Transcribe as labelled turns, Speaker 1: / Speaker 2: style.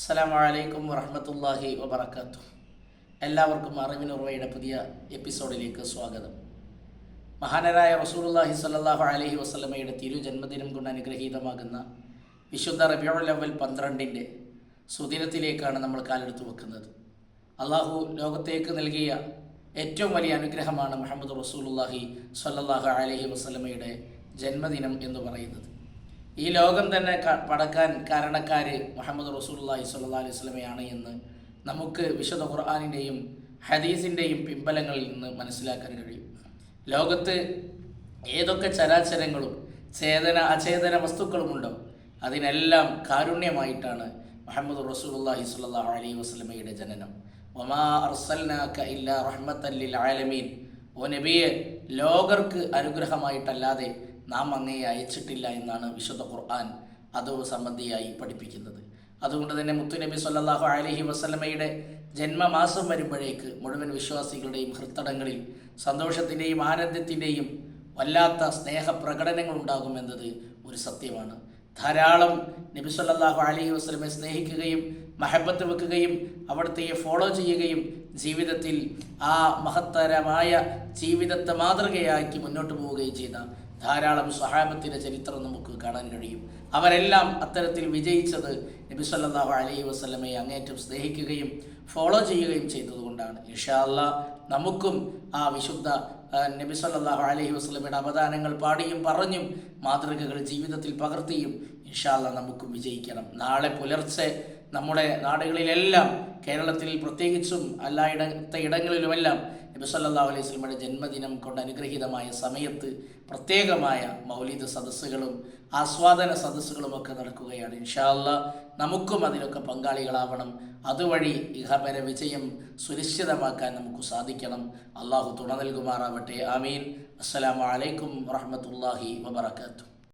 Speaker 1: അസ്സലാമു വലൈക്കും വറഹമത്തല്ലാഹി വബർക്കാത്തു എല്ലാവർക്കും അറിവിനുറവയുടെ പുതിയ എപ്പിസോഡിലേക്ക് സ്വാഗതം. മഹാനരായ റസൂലുള്ളാഹി സ്വല്ലല്ലാഹു അലൈഹി വസല്ലമയുടെ തിരുജന്മദിനം കൊണ്ട് അനുഗ്രഹീതമാകുന്ന വിശുദ്ധ റബിയുൽ ലെവൽ പന്ത്രണ്ടിന്റെ സുദിനത്തിലേക്കാണ് നമ്മൾ കാലെടുത്ത് വെക്കുന്നത്. അള്ളാഹു ലോകത്തേക്ക് നൽകിയ ഏറ്റവും വലിയ അനുഗ്രഹമാണ് മുഹമ്മദ് റസൂലുള്ളാഹി സ്വല്ലല്ലാഹു അലഹി വസ്ലമയുടെ ജന്മദിനം എന്ന് പറയുന്നത്. ഈ ലോകം തന്നെ പടക്കാൻ കാരണക്കാര് മുഹമ്മദ് റസൂലുള്ളാഹി സ്വല്ലാ അലൈഹി വസല്ലമയാണ് എന്ന് നമുക്ക് വിശുദ്ധ ഖുർആാനിന്റെയും ഹദീസിന്റെയും പിമ്പലങ്ങളിൽ നിന്ന് മനസ്സിലാക്കാൻ കഴിയും. ലോകത്ത് ഏതൊക്കെ ചരാചരങ്ങളും ചേതന അചേതന വസ്തുക്കളുമുണ്ടോ അതിനെല്ലാം കാരുണ്യമായിട്ടാണ് മുഹമ്മദ് റസൂലുള്ളാഹി സ്വല്ലല്ലാഹു അലൈഹി വസല്ലമയുടെ ജനനം. വമാ അർസൽനാക ഓ നബിയെ ലോകർക്ക് അനുഗ്രഹമായിട്ടല്ലാതെ നാം അങ്ങയെ അയച്ചിട്ടില്ല എന്നാണ് വിശുദ്ധ ഖുർആൻ അത് സംബന്ധിയായി പഠിപ്പിക്കുന്നത്. അതുകൊണ്ട് തന്നെ മുത്തുനബി സല്ലാഹു അലഹി വസ്ലമയുടെ ജന്മമാസം വരുമ്പോഴേക്ക് മുഴുവൻ വിശ്വാസികളുടെയും ഹൃത്തടങ്ങളിൽ സന്തോഷത്തിന്റെയും ആനന്ദത്തിന്റെയും വല്ലാത്ത സ്നേഹപ്രകടനങ്ങൾ ഉണ്ടാകുമെന്നത് ഒരു സത്യമാണ്. ധാരാളം നബി സല്ലല്ലാഹു അലൈഹി വസ്ലമെ സ്നേഹിക്കുകയും മഹബത്ത് വെക്കുകയും അവിടുത്തെ ഫോളോ ചെയ്യുകയും ജീവിതത്തിൽ ആ മഹത്തരമായ ജീവിതത്തെ മാതൃകയാക്കി മുന്നോട്ട് പോവുകയും ചെയ്ത ധാരാളം സഹാബത്തിന്റെ ചരിത്രം നമുക്ക് കാണാൻ കഴിയും. അവരെല്ലാം അത്തരത്തിൽ വിജയിച്ചത് നബി സല്ലല്ലാഹു അലൈഹി വസല്ലമയെ അങ്ങേറ്റം സ്നേഹിക്കുകയും ഫോളോ ചെയ്യുകയും ചെയ്തതുകൊണ്ടാണ്. ഇൻഷാ അല്ലാ നമുക്കും ആ വിശുദ്ധ നബി അലഹി വസല്ലമയുടെ അവദാനങ്ങൾ പാടിയും പറഞ്ഞും മാതൃകകൾ ജീവിതത്തിൽ പകർത്തിയും ഇൻഷാ നമുക്ക് വിജയിക്കണം. നാളെ പുലർച്ചെ നമ്മുടെ നാടുകളിലെല്ലാം കേരളത്തിൽ പ്രത്യേകിച്ചും എല്ലായിടത്തെ ഇടങ്ങളിലുമെല്ലാം നബി സല്ലല്ലാഹു അലൈഹി സ്വലമയുടെ ജന്മദിനം കൊണ്ട് അനുഗ്രഹീതമായ സമയത്ത് പ്രത്യേകമായ മൗലിക സദസ്സുകളും ആസ്വാദന സദസ്സുകളും ഒക്കെ നടക്കുകയാണ്. ഇൻഷാല്ല നമുക്കും അതിലൊക്കെ പങ്കാളികളാവണം. അതുവഴി ഇഹപര വിജയം സുനിശ്ചിതമാക്കാൻ നമുക്ക് സാധിക്കണം. അള്ളാഹു തുണ നൽകുമാറാവട്ടെ. ആമീൻ. അസ്സലാമു അലൈക്കും വറഹ്മത്തുള്ളാഹി വബറകാതുഹു.